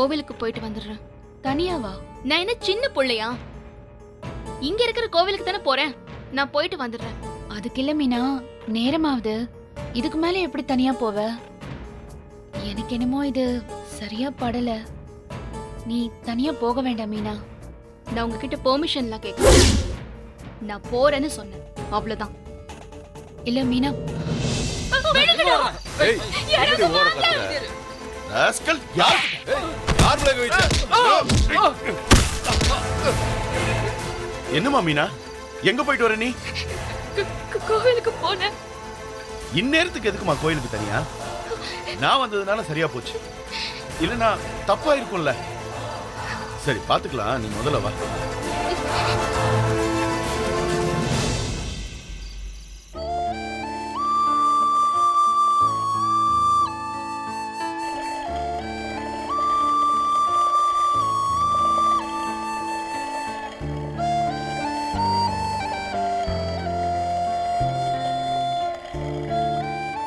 கோவிலுக்கு போயிட்டு வந்துடுறேன் தனியாவா நான் என்ன சின்ன புள்ளையா இங்க இருக்கிற கோவிலுக்கு தானே போறேன் நான் போயிட்டு வந்துடுறேன் அதுக்கு இல்ல மீனா நேரமாவது இதுக்கு மேல எப்படி தனியா போவ எனக்கு என்னமோ இது சரியா படல நீ தனியா போக வேண்டாம் மீனா நான் உங்ககிட்ட பெர்மிஷன்லாம் கேட்கல நான் போறேன்னு சொன்னேன் அவ்வளவுதான் இல்ல மீனா ஏய்? ராஸ்கல், யார் வச்ச? என்னம்மா மீனா? எங்க போயிட்டு வர நீ? கோவிலுக்கு போனேன். இந்நேரத்துக்கு எதுக்குமா கோயிலுக்கு தனியா? நான் வந்ததுனால சரியா போச்சு. இல்லனா தப்பா இருக்கும்ல. சரி பாத்துக்கலாம். நீ முதல்ல வா.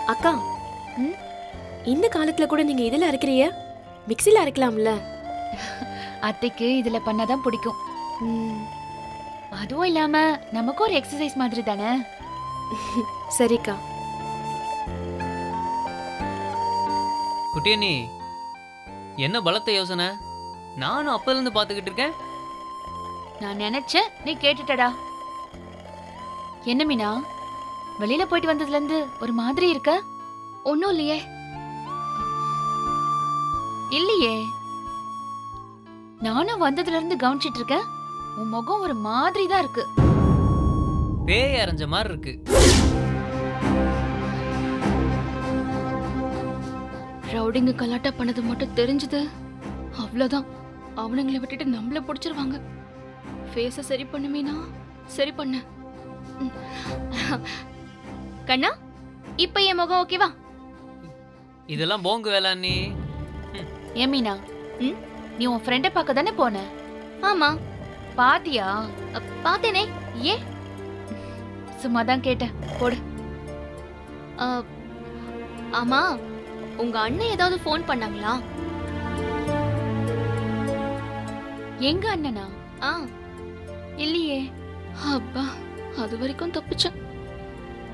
அக்கா ம்? இந்த காலத்துல கூட நீங்க இதுல அரைக்கிறிய? மிக்ஸில அரைக்கலாம்ல? அத்தைக்கு இதுல பண்ணாதான் பிடிக்கும். ம், அதுவும் இல்லாம நமக்கு ஒரு எக்ஸசைஸ் மாதிரி தானே? சரிக்கா. குட்டியண்ணி என்ன பலத்த யோசனை? நானும் அப்பல பார்த்துக்கிட்டு இருக்கேன். நான் நினைச்சேன் நீ கேட்டுட்டடா. என்ன மீனா? வெளியில போயிட்டு வந்ததுல இருந்து ஒரு மாதிரி இருக்க? ஒன்னும் இல்லையே. இல்லையே. நானும் வந்ததுல இருந்து கவனிச்சிட்டு இருக்கேன் உன் முகம் ஒரு மாதிரி தான் இருக்கு. பேய் அரைஞ்ச மாதிரி இருக்கு. ரவுடிங்க கலாட்டா பண்ணது மட்டும் தெரிஞ்சது. அவ்வளவுதான். அவனுங்களை விட்டுட்டு நம்மள பிடிச்சிருவாங்க. ஃபேஸ சரி பண்ணுமீனா? சரி பண்ண. கண்ணா இப்ப என் முகம் ஓகேவா இதெல்லாம் போங்கு வேலை அண்ணி. ஏன் மீனா ம்? நீ உன் ஃப்ரெண்டை பார்க்க தானே போன? ஆமா. பாத்தியா? அ, பார்த்தேனே. ஏ சும்மா தான் கேட்டேன். போடு. அ, ஆமா உங்க அண்ணன் ஏதாவது ஃபோன் பண்ணாங்களா? எங்க அண்ணனா? ஆ. இல்லையே. அப்பா அது வரைக்கும் தப்பிச்சேன்.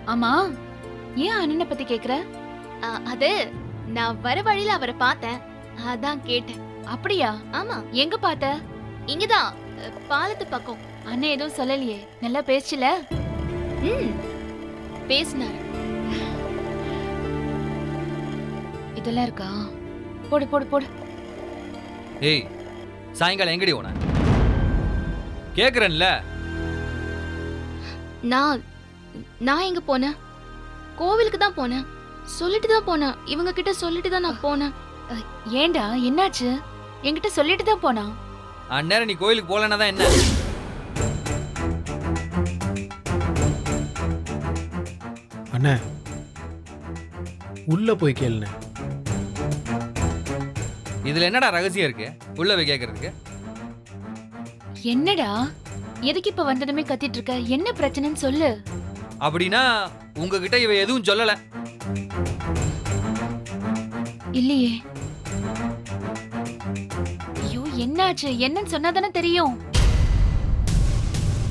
ஆமா ஏன் அண்ணனை பத்தி கேக்குற? அது நான் வர வழியில அவரை பார்த்தேன். அதான் கேட்டேன். அப்படியா? ஆமா. எங்க பார்த்த? இங்கதான். பாலத்து பக்கம். அண்ணன் எதுவும் சொல்லலையே. நல்லா பேசல ம். பேசினாரு. இதெல்லாம் இருக்கா? போடு போடு போடு. ஏய் சாயங்காலம் எங்கடி போன? கேக்குறேன்ல. நான் நான் எங்க போனேன்? கோவிலுக்கு தான் போனேன். சொல்லிட்டு தான் போனேன். இவங்க கிட்ட சொல்லிட்டு தான் நான் போனேன். ஏன்டா என்னாச்சு? என்கிட்ட சொல்லிட்டு தான் போனா? அந்நேரம் நீ கோயிலுக்கு போலன்னா தான் என்ன? அண்ணே உள்ள போய் கேளுண்ணே. இதுல என்னடா ரகசியம் இருக்கு? உள்ள போய் கேக்குறதுக்கு? என்னடா? எதுக்கு இப்ப வந்ததுமே கத்திட்டு இருக்க? என்ன பிரச்சனைன்னு சொல்லு. அப்படின்னா உங்ககிட்ட இவ எதுவும் சொல்லல. இல்லையே. ஐயோ என்னாச்சு? என்னன்னு சொன்னாதானே தெரியும்.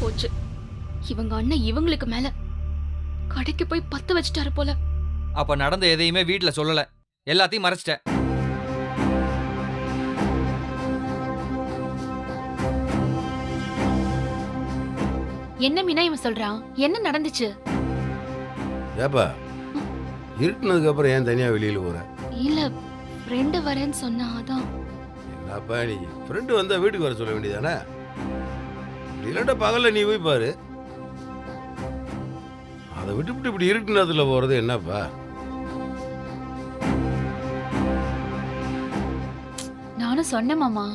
போச்சு. இவங்க அண்ணன் இவங்களுக்கு மேல கடைக்கு போய் பத்து வச்சுட்டாரு போல. அப்ப நடந்த எதையுமே வீட்ல சொல்லல. எல்லாத்தையும் மறைச்சிட்ட என்ன மீனா இவன் சொல்றான்? என்ன நடந்துச்சு? ஏப்பா இருட்டுனதுக்கு அப்புறம் ஏன் தனியா வெளியில போற? இல்ல ஃப்ரெண்டு வரேன்னு சொன்னா அதான். என்னப்பா நீ ஃப்ரெண்டு வந்தா வீட்டுக்கு வர சொல்ல வேண்டியதானே? இல்லாட்டா பகல்ல நீ போய் பாரு. அதை விட்டுவிட்டு இப்படி இருட்டுனதுல போறது என்னப்பா? நானும் சொன்னேன் மாமா.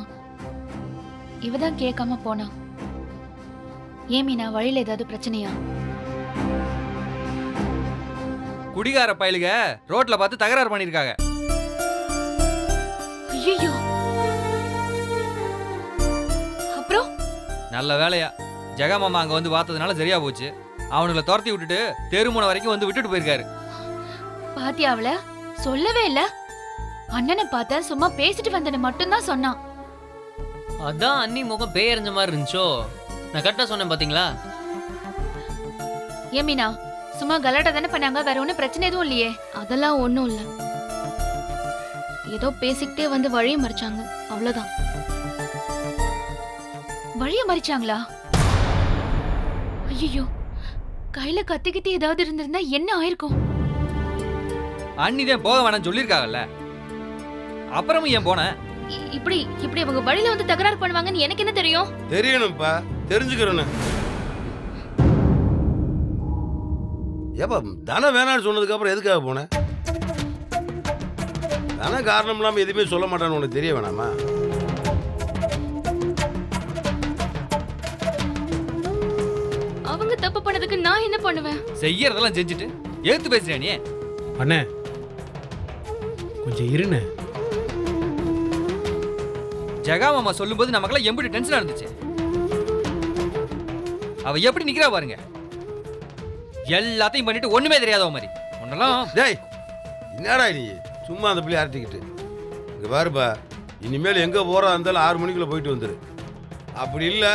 இவ தான் கேட்காம போனா ஏன் மீனா வழியில ஏதாவது பிரச்சனையா? குடிகார பயலுக ரோட்ல பார்த்து தகராறு பண்ணிருக்காங்க. ஐயோ அப்புறம்? நல்ல வேலையா. ஜெகமாமா அங்க வந்து பார்த்ததுனால சரியா போச்சு. அவனுங்களை துரத்தி விட்டுட்டு தெருமுனை வரைக்கும் வந்து விட்டுட்டு போயிருக்காரு. பாத்தியா அவள சொல்லவே இல்ல. அண்ணனை பார்த்தா சும்மா பேசிட்டு வந்தேன்னு மட்டும்தான் சொன்னான். அதான் அண்ணி முகம் பேயறிஞ்ச மாதிரி இருந்துச்சோ. நான் கரெக்டாக சொன்னேன் பாத்தீங்களா? ஏன் மீனா? சும்மா கலாட்டா தானே பண்ணாங்க வேற ஒன்றும் பிரச்சனை எதுவும் இல்லையே. அதெல்லாம் ஒன்றும் இல்லை. ஏதோ பேசிக்கிட்டே வந்து வழியை மறிச்சாங்க. அவ்வளோதான் வழிய மறிச்சாங்களா? ஐயோ கையில கத்திக்கிட்டு ஏதாவது இருந்திருந்தா என்ன ஆயிருக்கும்? அண்ணி தான் போக வேணாம்னு சொல்லியிருக்காங்கல்ல. அப்புறமும் ஏன் போனேன் இ- இப்படி இப்படி அவங்க வழியில வந்து தகராறு பண்ணுவாங்கன்னு எனக்கு என்ன தெரியும்? தெரியணும்ப்பா. தெரிஞ்சுக்கிறேன்னு ஏப்பா தனம் வேணான்னு சொன்னதுக்கு அப்புறம் எதுக்காக போனேன் தனம் காரணம் இல்லாம எதுவுமே சொல்ல மாட்டான்னு உனக்கு தெரிய வேணாமா? அவங்க தப்பு பண்ணதுக்கு நான் என்ன பண்ணுவேன்? செய்யறதெல்லாம் செஞ்சுட்டு எழுத்து பேசுறியா நீ? அண்ணே கொஞ்சம் இருண்ணே. ஜெகா மாமா சொல்லும்போது நமக்கெல்லாம் எம்பிடி டென்ஷனா இருந்துச்சு. அவ எப்படி நிக்கிறா பாருங்க. எல்லாத்தையும் பண்ணிட்டு ஒண்ணுமே தெரியாதவ மாதிரி. ஒன்னெல்லாம் டேய் என்னடா நீ? சும்மா அந்த பிள்ளை அரட்டிக்கிட்டு. இங்க பாருப்பா இனிமேல் எங்க போறா இருந்தாலும் ஆறு மணிக்குள்ள போயிட்டு வந்துரு. அப்படி இல்ல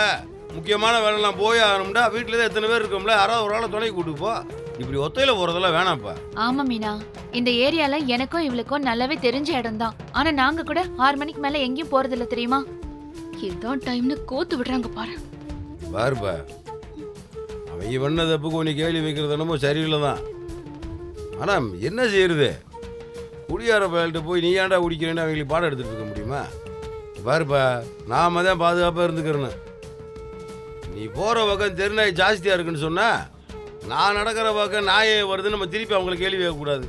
முக்கியமான வேலைலாம் போய் ஆகணும்டா. வீட்டுல தான் எத்தனை பேர் இருக்கோம்ல யாராவது ஒரு ஆளை துணை கூட்டு போ. இப்படி ஒத்தையில போறதெல்லாம் வேணாம்ப்பா. ஆமா மீனா. இந்த ஏரியால எனக்கும் இவளுக்கும் நல்லாவே தெரிஞ்ச இடம் தான் ஆனா நாங்க கூட ஆறு மணிக்கு மேல எங்கேயும் போறது இல்ல தெரியுமா இதான் டைம்னு கோத்து விடுறாங்க பாரு. பாருப்பா அவங்க பண்ண தப்புக்கு உன்னை கேள்வி வைக்கிறது என்னமோ சரியில்லை தான் ஆனால் என்ன செய்யறது? குடியார பயல்கிட்ட போய் நீ ஏன்டா குடிக்கிறேன்னு அவங்களுக்கு பாடம் எடுத்துகிட்டு இருக்க முடியுமா? பாருப்பா நாம தான் பாதுகாப்பாக இருந்துக்கிறேன்னு நீ போகிற பக்கம் தெருநாய் ஜாஸ்தியாக இருக்குன்னு சொன்னால் நான் நடக்கிற பக்கம் நாயே வருதுன்னு நம்ம திருப்பி அவங்கள கேள்வி கேட்கக்கூடாது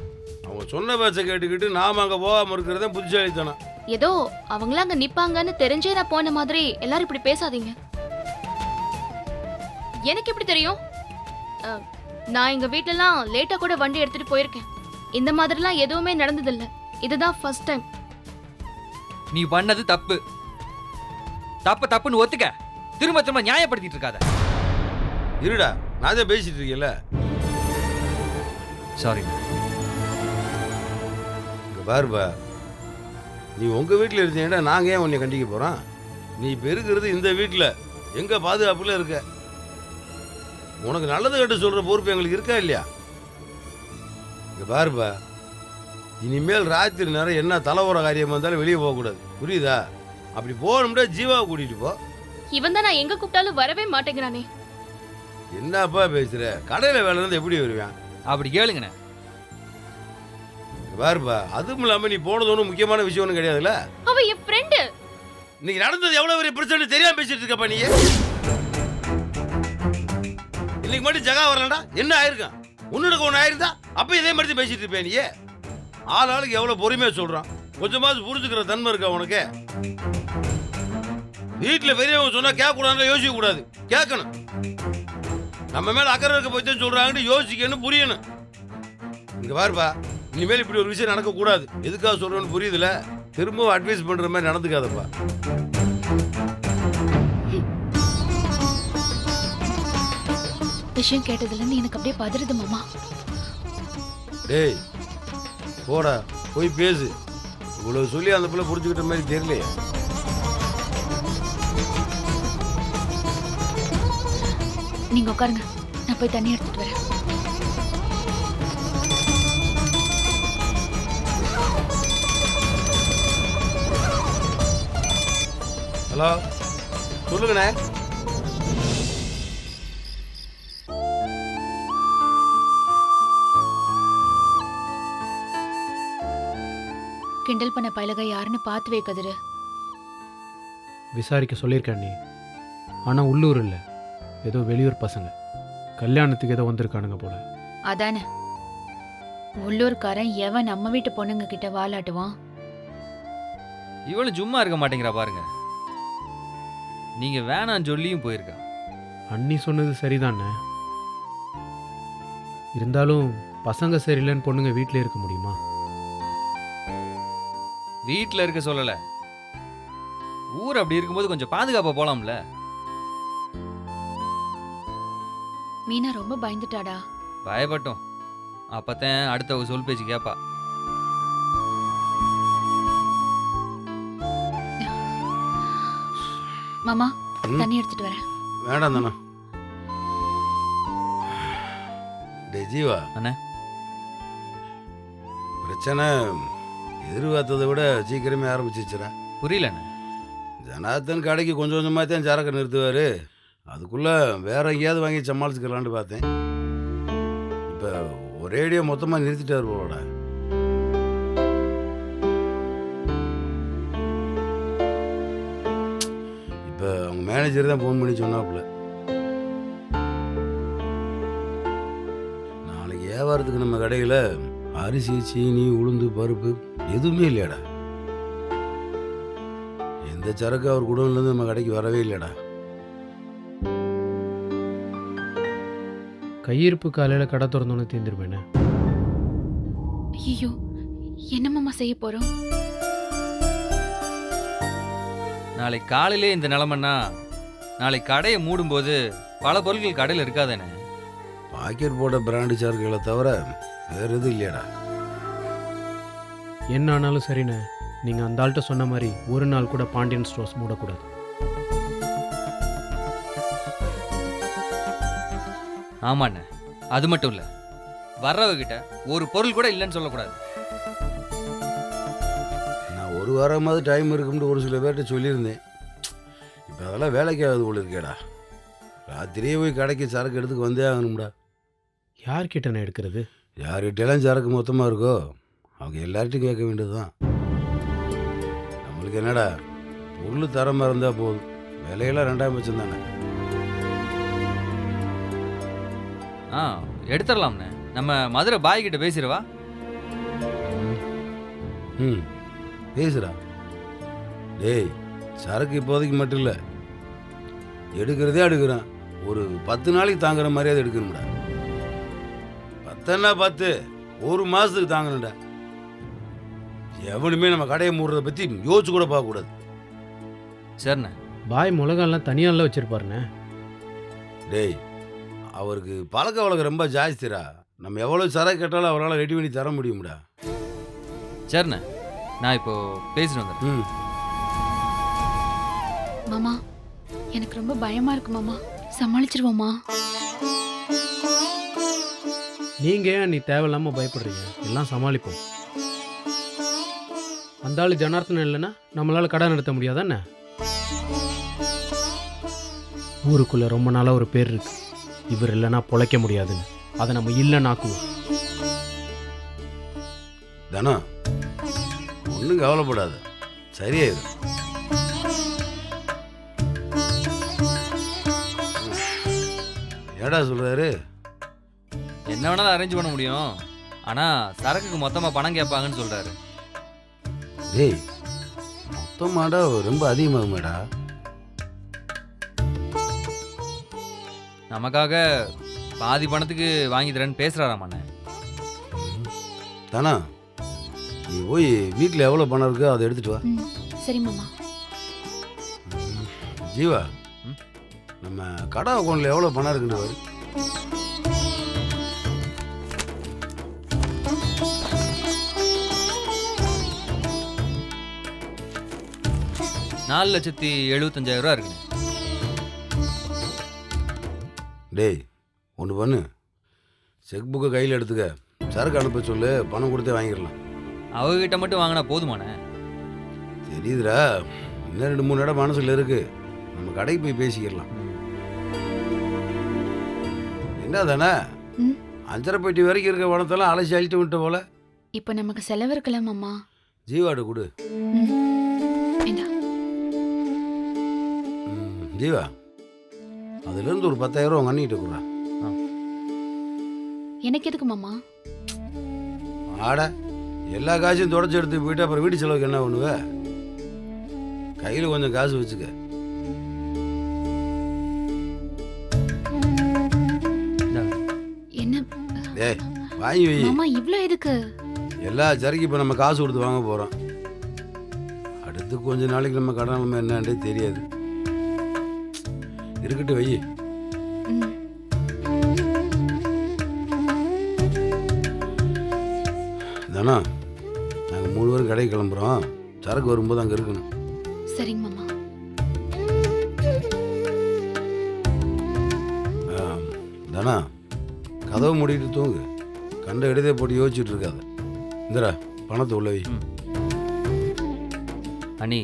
அவங்க சொன்ன பேச்சை கேட்டுக்கிட்டு நாம் அங்கே போகாமல் இருக்கிறதே புத்திசாலித்தனம். ஏதோ அவங்களாம் அங்கே நிற்பாங்கன்னு தெரிஞ்சே நான் போன மாதிரி எல்லாரும் இப்படி பேசாதீங்க. எனக்கு எப்படி தெரியும்? அஹ், நான் எங்க வீட்லலாம் லேட்டா கூட வண்டி எடுத்துட்டு போயிருக்கேன். இந்த மாதிரிலாம் எதுவுமே நடந்ததில்ல. இதுதான் ஃபர்ஸ்ட் டைம் நீ பண்ணது தப்பு. தப்பு தப்புன்னு ஒத்துக்க. திரும்ப திரும்ப நியாயப்படுத்திட்டு இருக்காத. இருடா நான் தான் பேசிட்டு இருக்கேன்ல. சாரி இங்க பாருப்பா. நீ உங்க வீட்டில் இருந்தீங்கன்னா நாங்கள் ஏன் உன்னை கண்டிக்க போறோம்? நீ இப்போ இருக்கிறது இந்த வீட்டில் எங்க பாதுகாப்புல இருக்க? உனக்கு நல்லது கட்டு சொல்ற பொறுப்பு எங்களுக்கு இருக்கா இல்லையா? இங்க பாருப்பா. இனிமேல் ராத்திரி நேரம் என்ன தலைவர காரியமா இருந்தாலும் வெளியே போகக்கூடாது. புரியுதா? அப்படி போகணும்னா ஜீவாவை கூட்டிட்டு போ. இவன் தான் நான் எங்க கூப்பிட்டாலும் வரவே மாட்டேங்கிறானே. என்னப்பா பேசுற? கடையில் வேலை இருந்து எப்படி வருவேன்? அப்படி கேளுங்கண்ணே. இங்க பாருப்பா அதுவும் இல்லாமல் நீ போனது ஒன்றும் முக்கியமான விஷயம் ஒன்றும் கிடையாதுல்ல? அவ என் ஃப்ரெண்டு இன்னைக்கு நடந்தது எவ்வளவு பெரிய பிரச்சனை தெரியாம பேசிட்டு இருக்கப்பா நீ இன்னைக்கு மட்டும் ஜகா வரலடா. என்ன ஆயிருக்கான் உன்னோட ஒன்று ஆயிருந்தா அப்போ இதே மாதிரி தான் பேசிட்டு இருப்பேன் நீ ஆள் ஆளுக்கு எவ்வளோ பொறுமையாக சொல்கிறான் கொஞ்சமாவது புரிஞ்சுக்கிற தன்மை இருக்கா உனக்கு? வீட்டில் பெரியவங்க சொன்னால் கேட்க யோசிக்கக்கூடாது. யோசிக்க கூடாது கேட்கணும். நம்ம மேலே அக்கறை இருக்க போய் சொல்கிறாங்கன்னு யோசிக்கணும் புரியணும். இங்கே பாருப்பா இனிமேல் இப்படி ஒரு விஷயம் நடக்கக்கூடாது. எதுக்காக சொல்கிறோன்னு புரியுதுல? திரும்பவும் அட்வைஸ் பண்ணுற மாதிரி நடந்துக்காதப்பா. விஷயம் கேட்டதுல இருந்து எனக்கு அப்படியே பதறுது மாமா. டேய் போடா போய் பேசு. இவ்வளவு சொல்லி அந்த பிள்ளை புரிஞ்சுக்கிட்ட மாதிரி தெரியலையே. நீங்க உட்காருங்க. நான் போய் தண்ணி எடுத்துட்டு வரேன். ஹலோ சொல்லுங்கண்ணே. கிண்டல் பண்ண பயலக யாருன்னு பார்த்து வை கதிரு. விசாரிக்க சொல்லியிருக்கேன் நீ. ஆனால் உள்ளூர் இல்லை. ஏதோ வெளியூர் பசங்க. கல்யாணத்துக்கு ஏதோ வந்திருக்கானுங்க போல. அதானே. உள்ளூர்காரன் எவன் நம்ம வீட்டு பொண்ணுங்க கிட்ட வாலாட்டுவான்? இவளும் சும்மா இருக்க மாட்டேங்கிறா பாருங்க. நீங்க வேணாம் சொல்லியும் போயிருக்கா. அண்ணி சொன்னது சரிதானே? இருந்தாலும் பசங்க சரியில்லைன்னு பொண்ணுங்க வீட்டிலே இருக்க முடியுமா? வீட்டில் இருக்க சொல்லல. ஊர் அப்படி இருக்கும்போது கொஞ்சம் பாதுகாப்பா போலாம்ல. மீனா ரொம்ப பயந்துட்டாடா. பயப்பட்டோம். அப்பத்தான் அடுத்தவ சொல் பேச்சு கேப்பா. மாமா தண்ணி எடுத்துட்டு வரேன். வேண்டாம் தானே. டே ஜீவா. அண்ணே. பிரச்சனை எதிர்பார்த்ததை விட சீக்கிரமே ஆரம்பிச்சிச்சுடா. புரியலண்ணே. ஜனார்த்தன் கடைக்கு கொஞ்சம் கொஞ்சமாக தான் சரக்கு நிறுத்துவார். அதுக்குள்ளே வேற எங்கேயாவது வாங்கி சமாளிச்சுக்கலான்னு பார்த்தேன். இப்போ ஒரேடியாக மொத்தமாக நிறுத்திட்டார் போலடா. இப்போ அவங்க மேனேஜர் தான் ஃபோன் பண்ணி சொன்னாப்புல. நாளைக்கு வியாபாரத்துக்கு நம்ம கடையில் அரிசி சீனி உளுந்து பருப்பு எதுவுமே இல்லையாடா. எந்த சரக்கு அவர் குடோன்லேருந்து நம்ம கடைக்கு வரவே இல்லைடா கையிருப்பு காலையில் கடை திறந்தோன்னு தீர்ந்துருப்பேனே ஐயோ என்ன மாமா செய்ய போறோம்? நாளைக்கு காலையிலே இந்த நிலமன்னா நாளைக்கு கடையை மூடும்போது பல பொருட்கள் கடையில் இருக்காதானே. பாக்கெட் போட்ட பிராண்டு சரக்குகளை தவிர வேற எதுவும் இல்லையாடா. என்ன ஆனாலும் சரிண்ணே நீங்கள் அந்த ஆள்கிட்ட சொன்ன மாதிரி ஒரு நாள் கூட பாண்டியன் ஸ்டோர்ஸ் மூடக்கூடாது. ஆமாண்ணே. அது மட்டும் இல்லை. வர்றவகிட்ட ஒரு பொருள் கூட இல்லைன்னு சொல்லக்கூடாது. நான் ஒரு வாரமாவது டைம் இருக்கும்னு ஒரு சில பேர்கிட்ட சொல்லியிருந்தேன். இப்போ அதெல்லாம் வேலைக்கு ஆகுது போல இருக்கேடா. ராத்திரியே போய் கடைக்கு சரக்கு எடுத்துக்கு வந்தே ஆகணும்டா. யார்கிட்ட நான் எடுக்கிறது? யார்கிட்டலாம் சரக்கு மொத்தமாக இருக்கோ? அவங்க எல்லார்ட்டையும் கேட்க வேண்டியதுதான். நம்மளுக்கு என்னடா பொருள் தரமாக இருந்தால் போதும். விலையெல்லாம் ரெண்டாயிரம் பட்சம் தானே ஆ எடுத்துடலாம்ண்ணே. நம்ம மதுரை பாய் கிட்ட பேசிடுவா? ம் பேசுடா. டேய் சரக்கு இப்போதைக்கு மட்டும் இல்லை. எடுக்கிறதே எடுக்கிறான். ஒரு பத்து நாளைக்கு தாங்குற மாதிரியாவது எடுக்கணும்டா. பத்தன்னா பத்து ஒரு மாதத்துக்கு தாங்கணும்டா எவனுமே நம்ம கடையை மூடுறதை பற்றி யோசிச்சு கூட பார்க்கக்கூடாது சரிண்ணே. பாய் மிளகாலாம் தனியாலாம் வச்சிருப்பாருண்ணே. டேய் அவருக்கு பழக்க வழக்கம் ரொம்ப ஜாஸ்திடா. நம்ம எவ்வளோ சரக்கு கேட்டாலும் அவரால் ரெடி பண்ணி தர முடியும்டா. சரிண்ணே. நான் இப்போ பேசிட்டு வந்துடுறேன். ம். மாமா எனக்கு ரொம்ப பயமா இருக்கு மாமா. சமாளிச்சிருவோமா? நீங்கள் ஏன் நீ தேவையில்லாமல் பயப்படுறீங்க? எல்லாம் சமாளிப்போம். அந்த ஆள் ஜனார்த்தனம் இல்லைன்னா நம்மளால் கடை நடத்த முடியாதானே ஊருக்குள்ளே ரொம்ப நாளாக ஒரு பேர் இருக்கு. இவர் இல்லைன்னா பொழைக்க முடியாதுன்னு. அதை நம்ம இல்லைன்னாக்குவோம் தனா ஒன்றும் கவலைப்படாத. சரியாயிடும் ஏடா சொல்றாரு? என்ன வேணாலும் அரேஞ்ச் பண்ண முடியும். ஆனால் சரக்குக்கு மொத்தமாக பணம் கேட்பாங்கன்னு சொல்கிறாரு டேய் மொத்தமாடா ரொம்ப அதிகமாகுமேடா. நமக்காக பாதி பணத்துக்கு வாங்கி தரேன்னு பேசுகிறாராமாண்ணே தானா நீ போய் வீட்டில் எவ்வளோ பணம் இருக்கோ அதை எடுத்துட்டு வா. ம் சரி மாமா. ஜீவா? நம்ம கடை அக்கௌண்ட்டில் எவ்வளோ பணம் இருக்குன்னு நாலு லட்சத்தி எழுபத்தஞ்சாயிரம் ரூபா இருக்குண்ணே. டேய் ஒன்று பண்ணு. செக் புக்கை கையில் எடுத்துக்க. சரக்கு அனுப்ப சொல்லு பணம் கொடுத்தே வாங்கிடலாம். அவகிட்ட மட்டும் வாங்கினா போதுமாண்ணே. தெரியுதுடா. இன்னும் ரெண்டு மூணு இடம் மனசில் இருக்கு. நம்ம கடைக்கு போய் பேசிக்கிடலாம். என்ன தானே ம். அஞ்சரை பெட்டி வரைக்கும் இருக்க பணத்தெல்லாம் அலசி அழிட்டு விட்ட போல. இப்போ நமக்கு செலவு இருக்கல மாமா ஜீவாடு கொடு. ஜீவா அதுலேருந்து ஒரு பத்தாயிரம் ரூபா உங்கள் அண்ணிக்கிட்ட கொடுறா. எனக்கு எதுக்கு மாமா? ஆட எல்லா காசையும் தொடச்சி எடுத்து போயிட்டு அப்புறம் வீட்டு செலவுக்கு என்ன பண்ணுவ? கையில் கொஞ்சம் காசு வச்சுக்க. என்ன? டேய் வாங்கி வை. மாமா இவ்ளோ எதுக்கு? எல்லா சரக்கு இப்போ நம்ம காசு கொடுத்து வாங்க போகிறோம் அடுத்து கொஞ்ச நாளைக்கு நம்ம கடன் நிலைமை என்னன்றே தெரியாது. இருக்கட்டு வை தானா? நாங்கள் மூணு பேரும் கடைக்கு கிளம்புறோம். சரக்கு வரும்போது அங்கே இருக்கணும். சரிங்க மாமா. தானா? கதவை மூடிட்டு தூங்கு. கண்ட இடதே போட்டு யோசிச்சுட்டு இருக்காத. இந்திரா பணத்தை உள்ளவை அனி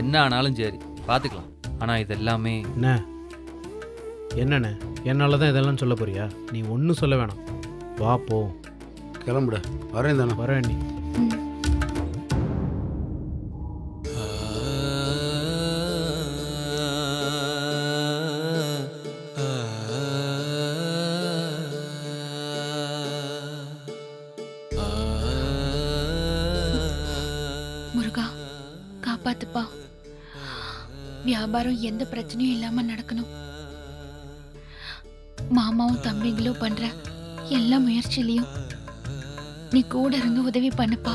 என்ன ஆனாலும் சரி பார்த்துக்கலாம் ஆனால் இது எல்லாமே என்ன என்னண்ணே? என்னால் தான் இதெல்லாம் சொல்ல போறியா? நீ ஒன்றும் சொல்ல வேணாம். வா போ. கிளம்புட. வரேன் தானே. வரேன் நீ. பிரச்சனையும் இல்லாம நடக்கணும். மாமாவும் தம்பிங்களும் பண்ற எல்லா முயற்சியிலையும் நீ கூட இருந்து உதவி பண்ணுப்பா.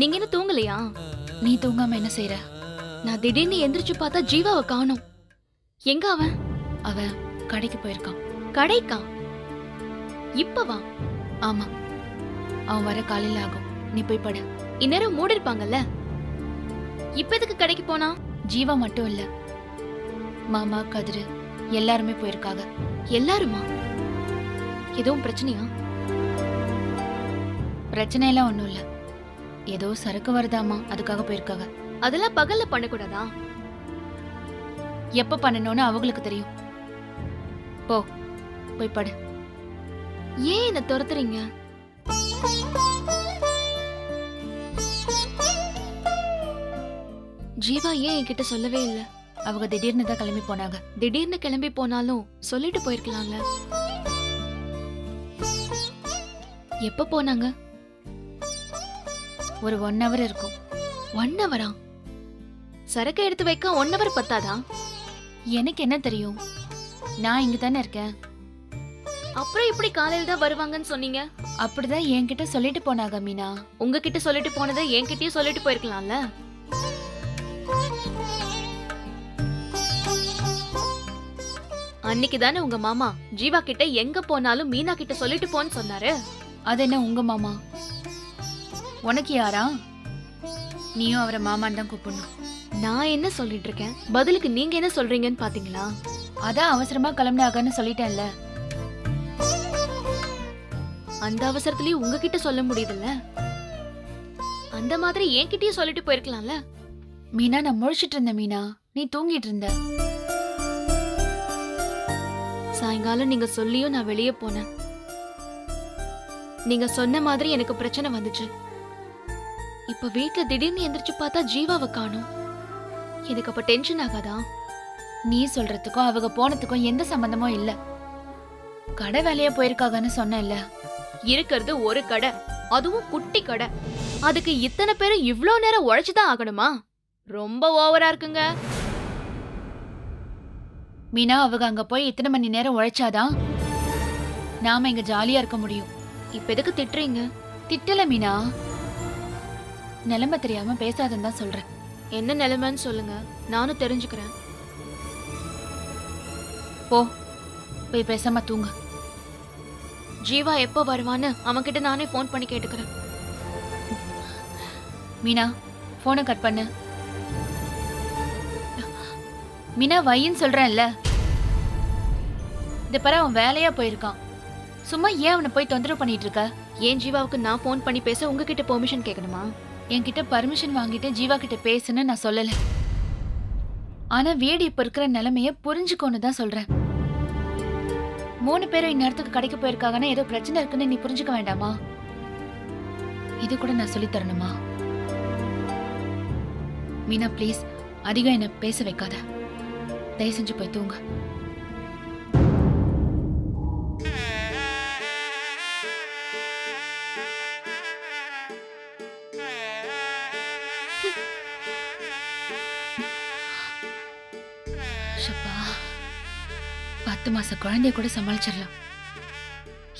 நீங்க என்ன தூங்கலையா? நீ தூங்காம என்ன செய்யற நான் திடீர்னு எந்திரிச்சு பார்த்தா ஜீவாவை காணோம். எங்க அவன்? அவன் கடைக்கு போயிருக்கான். கடைக்கா? இப்ப வா ஆமா. அவன் வர காலையில ஆகும். நீ போய் படு. இந்நேரம் மூடி இருப்பாங்கல்ல? இப்ப எதுக்கு கடைக்கு போனா? ஜீவா மட்டும் இல்ல. மாமா கதிரு எல்லாருமே போயிருக்காங்க. எல்லாருமா? எதுவும் பிரச்சனையா? பிரச்சனை எல்லாம் ஒண்ணும் இல்ல. ஏதோ சரக்கு வருதாமா? அதுக்காக போயிருக்காங்க. அதெல்லாம் பகல்ல பண்ணக்கூடாதா? எப்ப பண்ணணும்னு அவங்களுக்கு தெரியும். போ போய் படு. ஏன் என்ன துரத்துறீங்க? ஜீவா ஏன் என்கிட்ட சொல்லவே இல்ல? அவங்க திடீர்னு தான் கிளம்பி போனாங்க. திடீர்னு கிளம்பி போனாலும் சொல்லிட்டு போயிருக்கலாம்ல. எப்ப போனாங்க? ஒரு ஒன் ஹவர் இருக்கும். ஒன் ஹவரா சரக்கு எடுத்து வைக்க ஒன் ஹவர் பத்தாதா? எனக்கு என்ன தெரியும்? நான் இங்க தானே இருக்கேன். அப்புறம் எப்படி காலையில தான் வருவாங்கன்னு சொன்னீங்க? அப்படிதான் என்கிட்ட சொல்லிட்டு போனாங்க மீனா. உங்ககிட்ட சொல்லிட்டு போனதை என்கிட்டயும் சொல்லிட்டு போயிருக்கலாம்ல? அன்னைக்கு தானே உங்க மாமா ஜீவா கிட்ட எங்க போனாலும் மீனா கிட்ட சொல்லிட்டு போன்னு சொன்னாரு? அது என்ன உங்க மாமா? உனக்கு யாரா? நீயும் அவரை மாமான்னு தான் கூப்பிடணும். நான் என்ன சொல்லிட்டு இருக்கேன்? பதிலுக்கு நீங்க என்ன சொல்றீங்கன்னு பாத்தீங்களா? அதான் அவசரமா கிளம்பினாங்கன்னு சொல்லிட்டேன்ல. அந்த அவசரத்துலயும் உங்ககிட்ட சொல்ல முடியுதுல்ல? அந்த மாதிரி என்கிட்டயும் சொல்லிட்டு போயிருக்கலாம்ல? மீனா நான் முழிச்சிட்டு இருந்தேன் மீனா. நீ தூங்கிட்டு இருந்த. சாயங்காலம் நீங்க சொல்லியும் நான் வெளியே போனேன். நீங்க சொன்ன மாதிரி எனக்கு பிரச்சனை வந்துச்சு. இப்ப வீட்ல திடீர்னு எந்திரிச்சு பார்த்தா ஜீவாவை காணோம். எனக்கு அப்ப டென்ஷன் ஆகாதா? நீ சொல்றதுக்கும் அவங்க போனதுக்கும் எந்த சம்பந்தமும் இல்ல. கடை வேலையா போயிருக்காங்கன்னு சொன்னேன்ல. இருக்கிறது ஒரு கடை. அதுவும் குட்டி கடை. அதுக்கு இத்தனை பேரும் இவ்ளோ நேரம் உழைச்சுதான் ஆகணுமா? ரொம்ப ஓவரா இருக்குங்க. மீனா அவங்க அங்க போய் இத்தனை மணி நேரம் உழைச்சாதான் நாம இங்க ஜாலியா இருக்க முடியும். இப்ப எதுக்கு திட்டுறீங்க? திட்டல மீனா. நிலைமை தெரியாம பேசாதன்னு தான் சொல்றேன். என்ன நிலைமைன்னு சொல்லுங்க. நானும் தெரிஞ்சுக்கிறேன். போய் பேசாம தூங்கு. ஜீவா எப்போ வருவான்னு அவன்கிட்ட நானே ஃபோன் பண்ணி கேட்டுக்கிறேன். மீனா ஃபோனை கட் பண்ணு. மீனா வையின்னு சொல்கிறேன்ல இந்த பாரு அவன் வேலையாக போயிருக்கான். சும்மா ஏன் அவனை போய் தொந்தரவு பண்ணிட்டு இருக்க? ஏன் ஜீவாவுக்கு நான் ஃபோன் பண்ணி பேச உங்ககிட்ட பெர்மிஷன் கேட்கணுமா? என்கிட்ட பர்மிஷன் வாங்கிட்டு ஜீவா கிட்ட பேசுன்னு நான் சொல்லலை. ஆனால் வீடு இப்போ இருக்கிற நிலைமைய புரிஞ்சுக்கோன்னு தான் சொல்கிறேன் மூணு பேரும் இந்நேரத்துக்கு கடைக்கு போயிருக்காங்கன்னா ஏதோ பிரச்சனை இருக்குன்னு நீ புரிஞ்சுக்க வேண்டாமா? இது கூட நான் சொல்லி தரணுமா? மீனா ப்ளீஸ் அதிகம் என்ன பேச வைக்காத. தயவு செஞ்சு போய் தூங்க. மாச குழந்தைய கூட சமாளிச்சிடலாம்.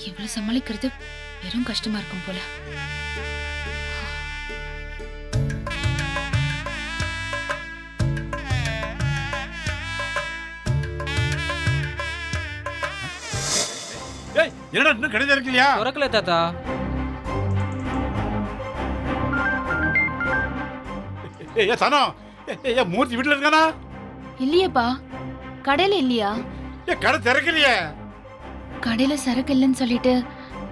இவ்வளவு சமாளிக்கிறது வெறும் கஷ்டமா இருக்கும் போல. ஏய் என்னடா இன்னும் கடையில் இருக்கலையா திறக்கல தாத்தா. ஏ மூர்த்தி வீட்டில் இருக்கானா? இல்லையேப்பா. கடையில இல்லையா? கடை திறக்கலையே. கடையில சரக்கு இல்லைன்னு சொல்லிட்டு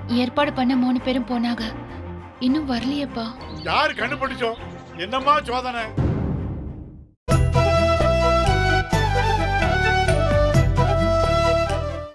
ஏற்பாடு பண்ண மூணு பேரும் போனாங்க. இன்னும் வரலையேப்பா. யாரு கண்டுபிடிச்சோம்? என்னம்மா சோதனை?